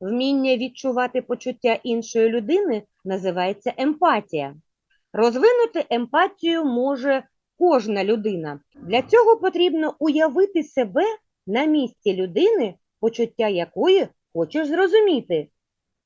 Вміння відчувати почуття іншої людини називається емпатія. Розвинути емпатію може кожна людина. Для цього потрібно уявити себе на місці людини, почуття якої хочеш зрозуміти,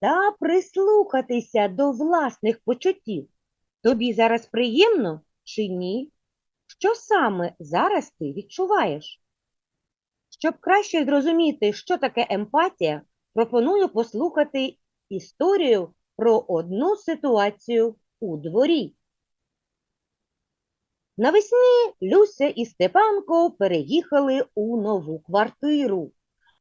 та прислухатися до власних почуттів. Тобі зараз приємно чи ні? Що саме зараз ти відчуваєш? Щоб краще зрозуміти, що таке емпатія, пропоную послухати історію про одну ситуацію у дворі. Навесні Люся і Степанко переїхали у нову квартиру.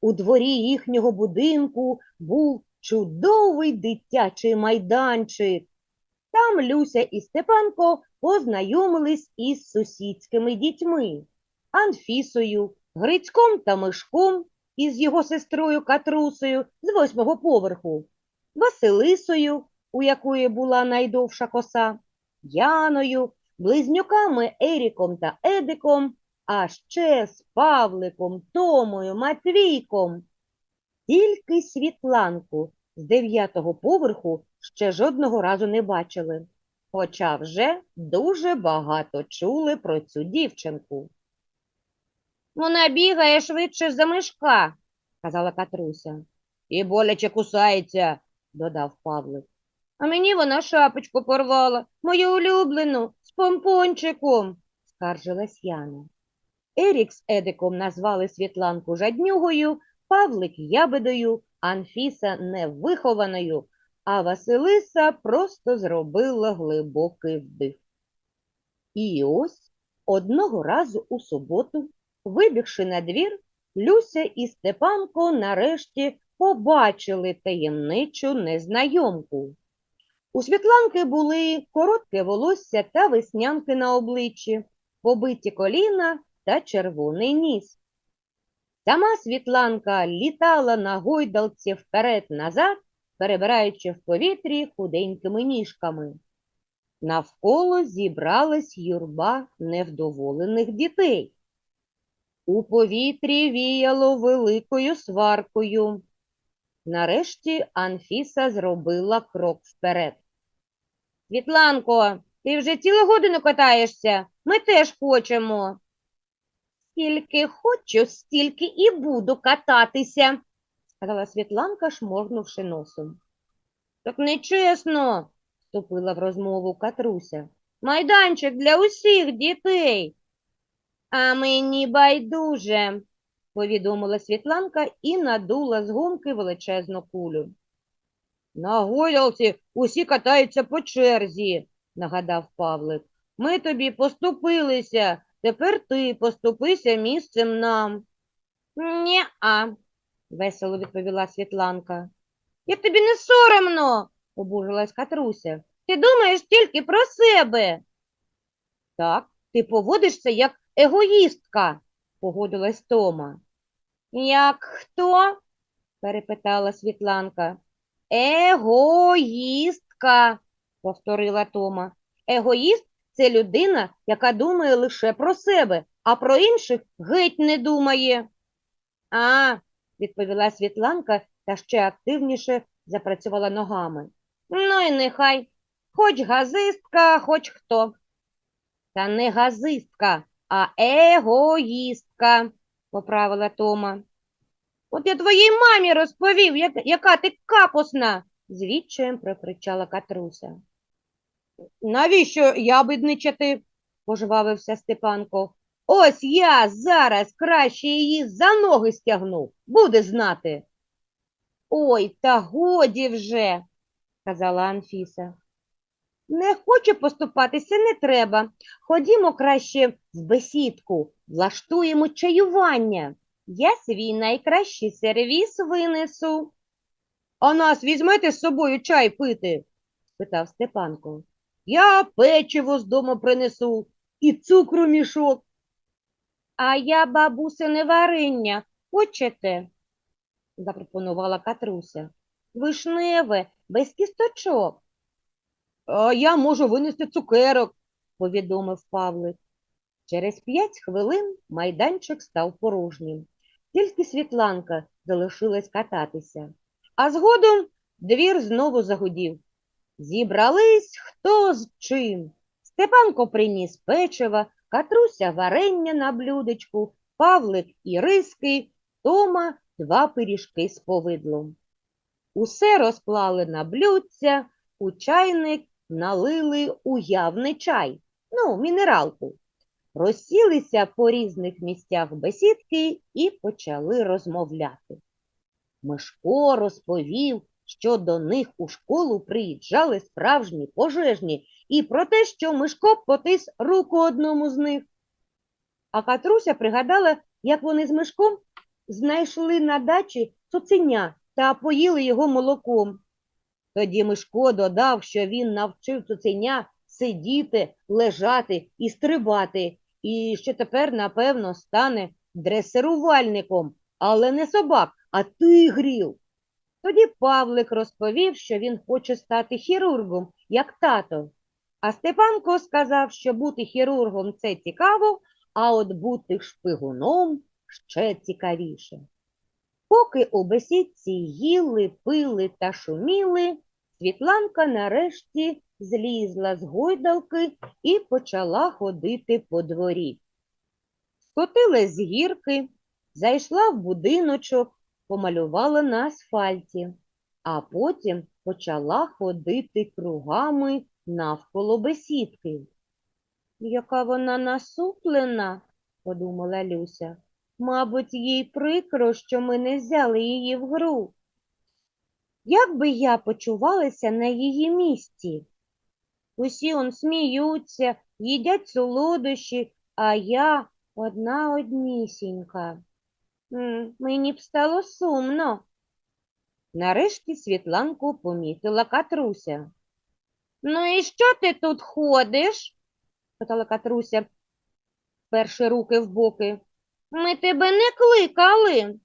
У дворі їхнього будинку був чудовий дитячий майданчик. Там Люся і Степанко познайомились із сусідськими дітьми Анфісою, Грицьком та Мишком із його сестрою Катрусею з восьмого поверху, Василисою, у якої була найдовша коса, Яною, близнюками Еріком та Едиком, а ще з Павликом, Томою, Матвійком. Тільки Світланку з дев'ятого поверху ще жодного разу не бачили, хоча вже дуже багато чули про цю дівчинку. Вона бігає швидше за мишка, сказала Катруся. І боляче кусається, додав Павлик. А мені вона шапочку порвала, мою улюблену, з помпончиком, скаржилась Яна. Ерік з Едиком назвали Світланку жаднюгою, Павлик ябедою, Анфіса невихованою, а Василиса просто зробила глибокий вдих. І ось одного разу у суботу, вибігши на двір, Люся і Степанко нарешті побачили таємничу незнайомку. У Світланки були коротке волосся та веснянки на обличчі, побиті коліна та червоний ніс. Сама Світланка літала на гойдалці вперед-назад, перебираючи в повітрі худенькими ніжками. Навколо зібралась юрба невдоволених дітей. У повітрі віяло великою сваркою. Нарешті Анфіса зробила крок вперед. Світланко, ти вже цілу годину катаєшся. Ми теж хочемо. Скільки хочу, стільки і буду кататися, сказала Світланка, шморгнувши носом. Так нечесно, вступила в розмову Катруся. Майданчик для усіх дітей. А мені байдуже, повідомила Світланка і надула з гумки величезну кулю. На гойдалці усі катаються по черзі, нагадав Павлик. Ми тобі поступилися, тепер ти поступися місцем нам. Ні-а, весело відповіла Світланка. Як тобі не соромно, обурилась Катруся. Ти думаєш тільки про себе. Так, ти поводишся як егоїстка, погодилась Тома. Як хто? перепитала Світланка. Егоїстка, повторила Тома. Егоїст це людина, яка думає лише про себе, а про інших геть не думає. А, відповіла Світланка та ще активніше запрацювала ногами. Ну і нехай, хоч газистка, хоч хто. Та не газистка, а егоїстка, поправила Тома. От я твоїй мамі розповів, як, яка ти капусна, з відчаєм прокричала Катруся. Навіщо ябедничати? пожвавився Степанко. Ось я зараз краще її за ноги стягну, буде знати. Ой, та годі вже, сказала Анфіса. Не хоче поступатися, не треба. Ходімо краще в бесідку, влаштуємо чаювання. Я свій найкращий сервіс винесу. А нас візьмете з собою чай пити? спитав Степанко. Я печиво з дому принесу і цукру мішок. А я бабусине варення. Хочете? запропонувала Катруся. Вишневе, без кісточок. Я можу винести цукерок, повідомив Павлик. Через п'ять хвилин майданчик став порожнім. Тільки Світланка залишилась кататися. А згодом двір знову загудів. Зібрались хто з чим. Степанко приніс печива, Катруся варення на блюдечку, Павлик і риски, Тома два пиріжки з повидлом. Усе розклали на блюдця, у чайник налили уявний чай, ну, мінералку. Розсілися по різних місцях бесідки і почали розмовляти. Мишко розповів, що до них у школу приїжджали справжні пожежні, і про те, що Мишко потис руку одному з них. А Катруся пригадала, як вони з Мишком знайшли на дачі цуценя та поїли його молоком. Тоді Мишко додав, що він навчив цуценя сидіти, лежати і стрибати, і що тепер, напевно, стане дресирувальником, але не собак, а тигрів. Тоді Павлик розповів, що він хоче стати хірургом, як тато. А Степанко сказав, що бути хірургом це цікаво, а от бути шпигуном ще цікавіше. Поки у бесідці їли, пили та шуміли, Світланка нарешті злізла з гойдалки і почала ходити по дворі. Скотилась з гірки, зайшла в будиночок, помалювала на асфальті, а потім почала ходити кругами навколо бесідки. Яка вона насуплена, подумала Люся. Мабуть, їй прикро, що ми не взяли її в гру. Як би я почувалася на її місці? Усі он сміються, їдять солодощі, а я одна однісінька. Мені б стало сумно. Нарешті Світланку помітила Катруся. Ну і що ти тут ходиш? питала Катруся, перші руки в боки. Ми тебе не кликали.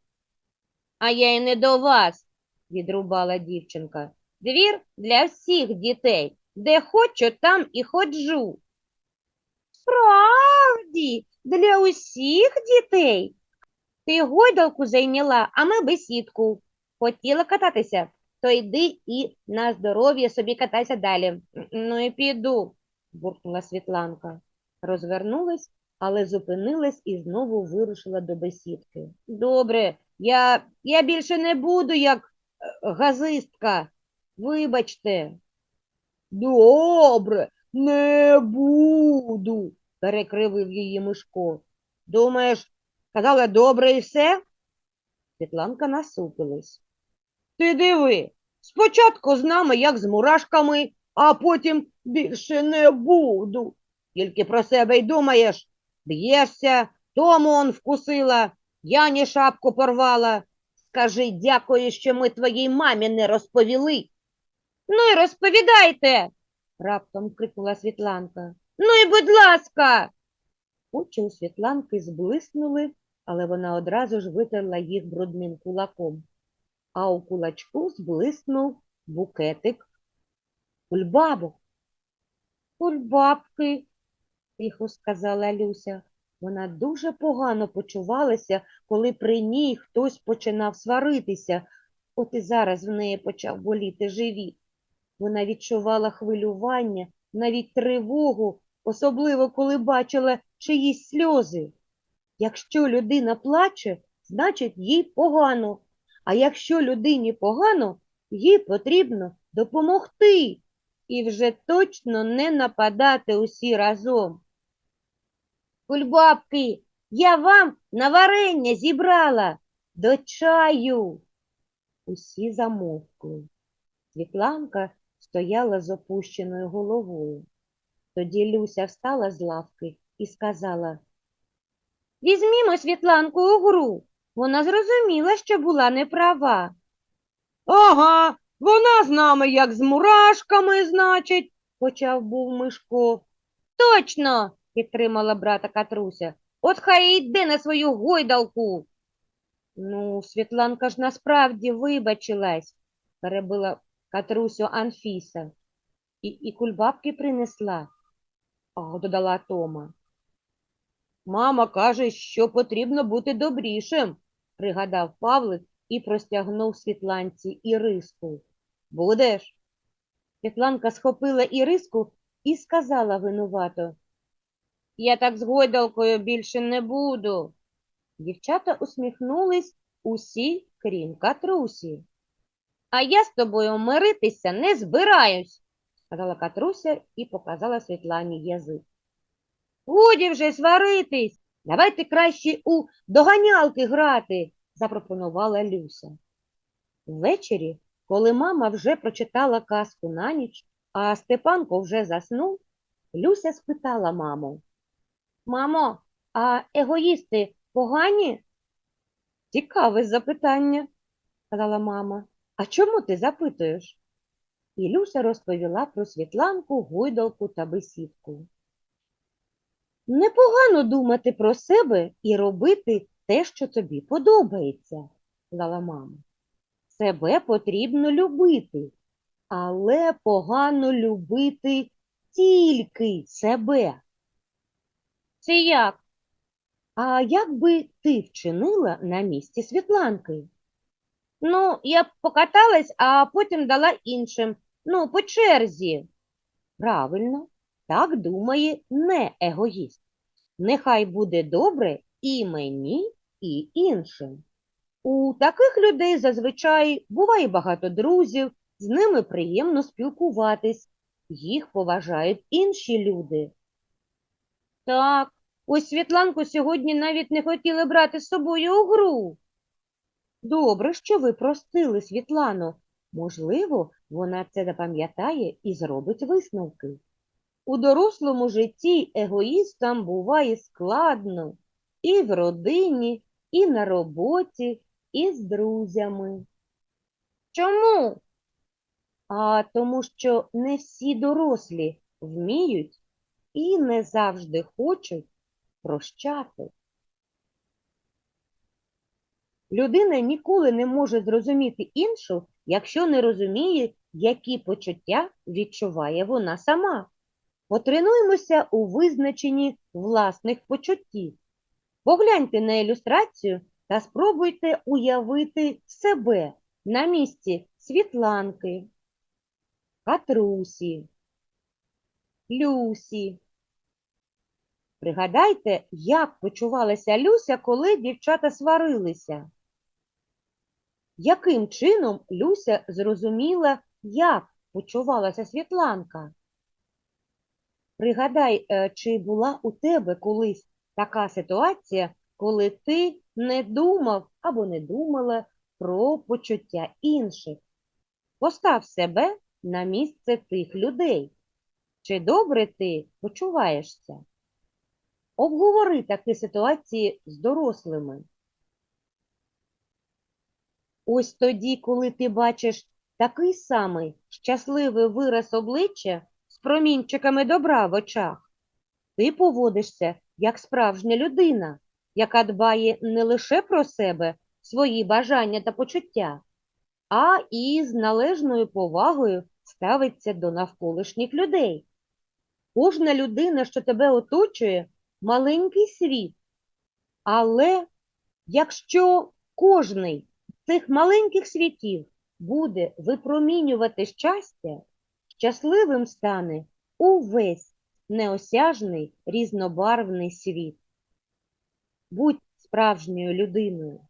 А я й не до вас, відрубала дівчинка. Двір для всіх дітей. Де хочу, там і ходжу. Справді, для усіх дітей. Ти гойдалку зайняла, а ми бесідку. Хотіла кататися, то йди і на здоров'я собі катайся далі. Ну і піду, буркнула Світланка. Розвернулась, але зупинилась і знову вирушила до бесідки. Добре, я, я більше не буду як е, газистка. Вибачте. Добре, не буду, перекривив її Мишко. Думаєш, казала добре і все? Світланка насупилась. Ти диви, спочатку з нами, як з мурашками, а потім більше не буду. Тільки про себе й думаєш. Б'єшся, тому он вкусила, Яні шапку порвала. Скажи дякую, що ми твоїй мамі не розповіли. Ну й розповідайте, раптом крикнула Світланка. Ну і будь ласка. Очі у Світланки зблиснули, але вона одразу ж витерла їх брудним кулаком. А у кулачку зблиснув букетик кульбабок. Кульбабки, тихо сказала Люся. Вона дуже погано почувалася, коли при ній хтось починав сваритися. От і зараз в неї почав боліти живіт. Вона відчувала хвилювання, навіть тривогу, особливо коли бачила чиїсь сльози. Якщо людина плаче, значить їй погано, а якщо людині погано, їй потрібно допомогти і вже точно не нападати усі разом. Кульбабки, я вам на варення зібрала до чаю. Усі замовкли. Світланка стояла з опущеною головою. Тоді Люся встала з лавки і сказала Візьмімо Світланку у гру. Вона зрозуміла, що була неправа. Ага, вона з нами як з мурашками, значить, почав був Мишко. Точно, підтримала брата Катруся. От хай йде на свою гойдалку. Ну, Світланка ж насправді вибачилась, перебила Катрусю Анфіса. І, і кульбабки принесла, додала Тома. Мама каже, що потрібно бути добрішим, пригадав Павлик і простягнув Світланці іриску. Будеш? Світланка схопила іриску і сказала винувато. Я так з гойдалкою більше не буду. Дівчата усміхнулись усі, крім Катрусі. А я з тобою миритися не збираюсь, сказала Катруся і показала Світлані язик. Годі вже сваритись. Давайте краще у доганялки грати, запропонувала Люся. Ввечері, коли мама вже прочитала казку на ніч, а Степанко вже заснув, Люся спитала маму. Мамо, а егоїсти погані? Цікаве запитання, сказала мама. А чому ти запитуєш? І Люся розповіла про Світланку, гойдалку та бесідку. Непогано думати про себе і робити те, що тобі подобається, сказала мама. Себе потрібно любити, але погано любити тільки себе. Це як? А як би ти вчинила на місці Світланки? Ну, я б покаталась, а потім дала іншим. Ну, по черзі. Правильно, так думає не егоїст. Нехай буде добре і мені, і іншим. У таких людей зазвичай буває багато друзів, з ними приємно спілкуватись, їх поважають інші люди. Так, ось Світланку сьогодні навіть не хотіли брати з собою у гру. Добре, що ви простили Світлану. Можливо, вона це запам'ятає і зробить висновки. У дорослому житті егоїстам буває складно і в родині, і на роботі, і з друзями. Чому? А тому що не всі дорослі вміють і не завжди хочуть прощати. Людина ніколи не може зрозуміти іншу, якщо не розуміє, які почуття відчуває вона сама. Потренуємося у визначенні власних почуттів. Погляньте на ілюстрацію та спробуйте уявити себе на місці Світланки, Катрусі, Люсі. Пригадайте, як почувалася Люся, коли дівчата сварилися. Яким чином Люся зрозуміла, як почувалася Світланка? Пригадай, е, чи була у тебе колись така ситуація, коли ти не думав або не думала про почуття інших? Постав себе на місце тих людей. Чи добре ти почуваєшся? Обговори такі ситуації з дорослими. Ось тоді, коли ти бачиш такий самий щасливий вираз обличчя з промінчиками добра в очах, ти поводишся як справжня людина, яка дбає не лише про себе, свої бажання та почуття, а і з належною повагою ставиться до навколишніх людей. Кожна людина, що тебе оточує, маленький світ. Але якщо кожний з цих маленьких світів буде випромінювати щастя, щасливим стане увесь неосяжний різнобарвний світ. Будь справжньою людиною.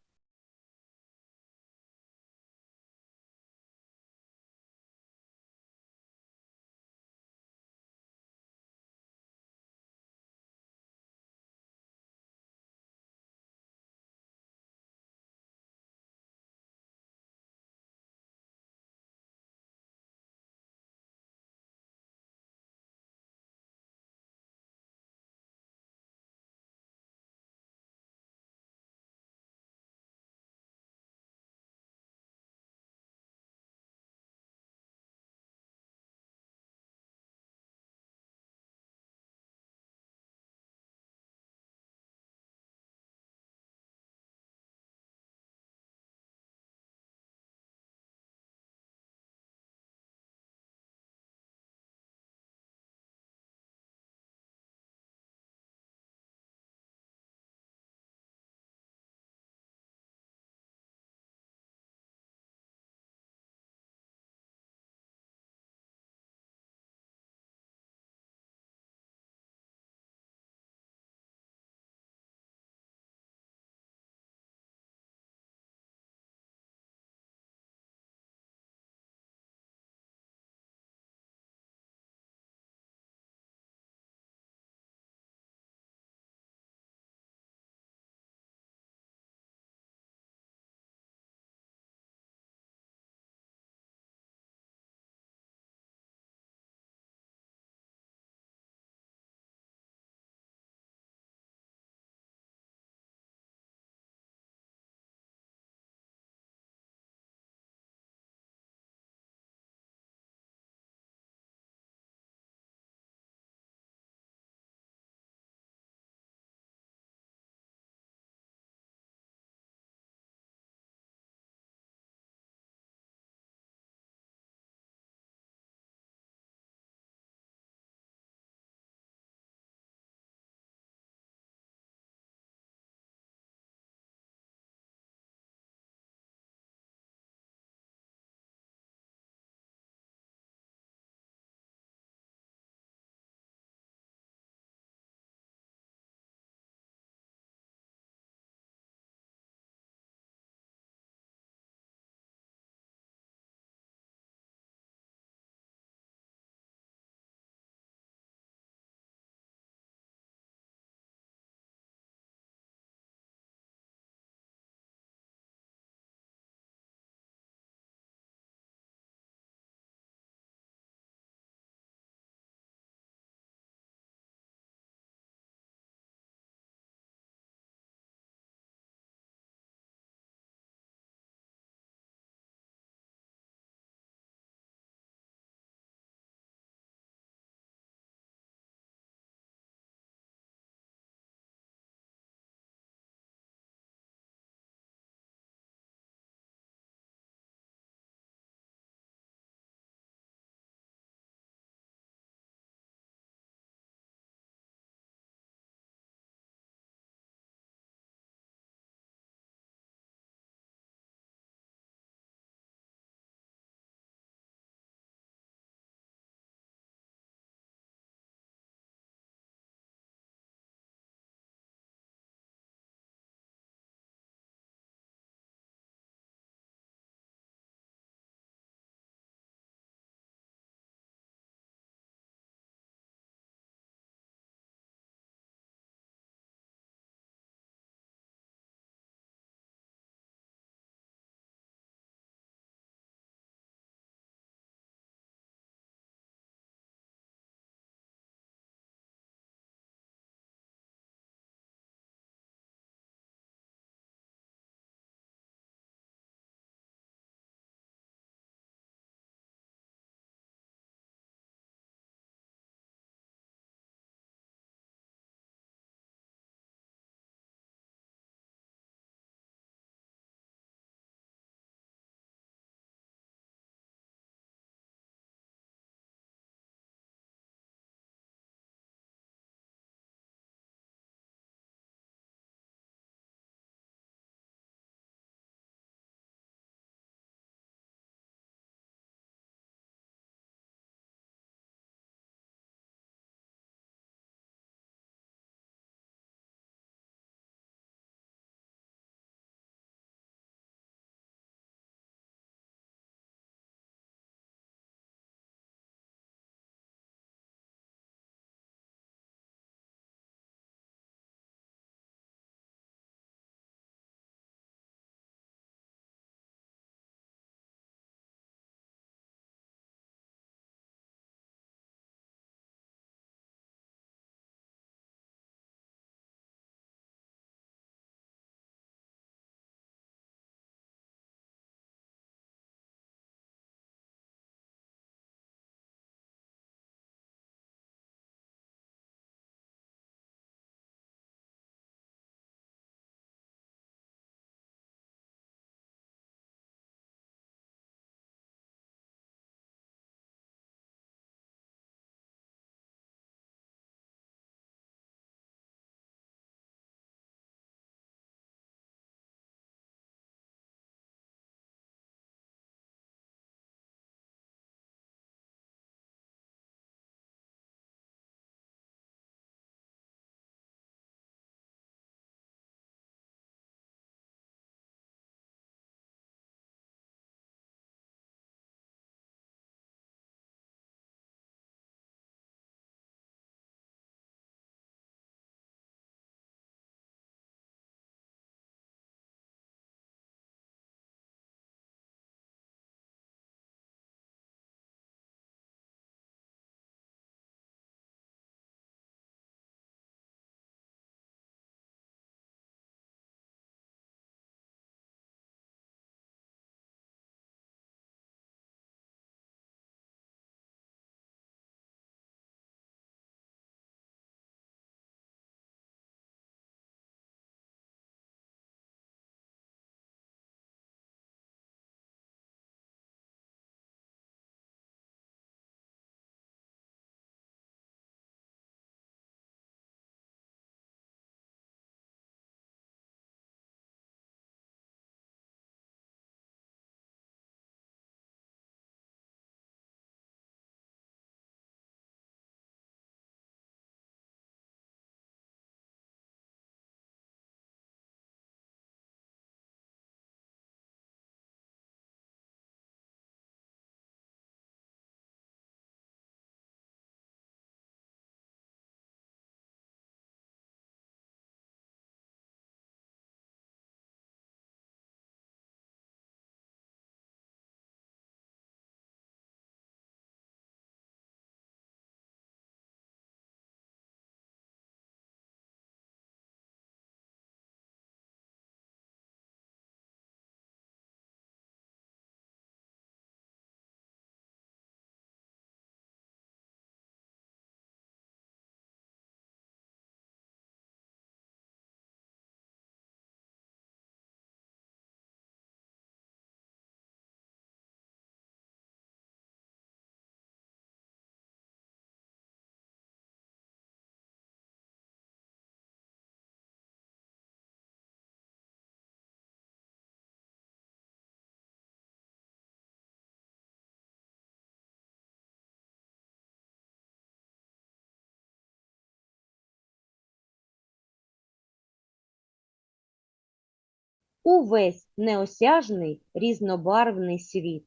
Увесь неосяжний різнобарвний світ.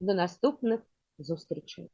До наступних зустрічей!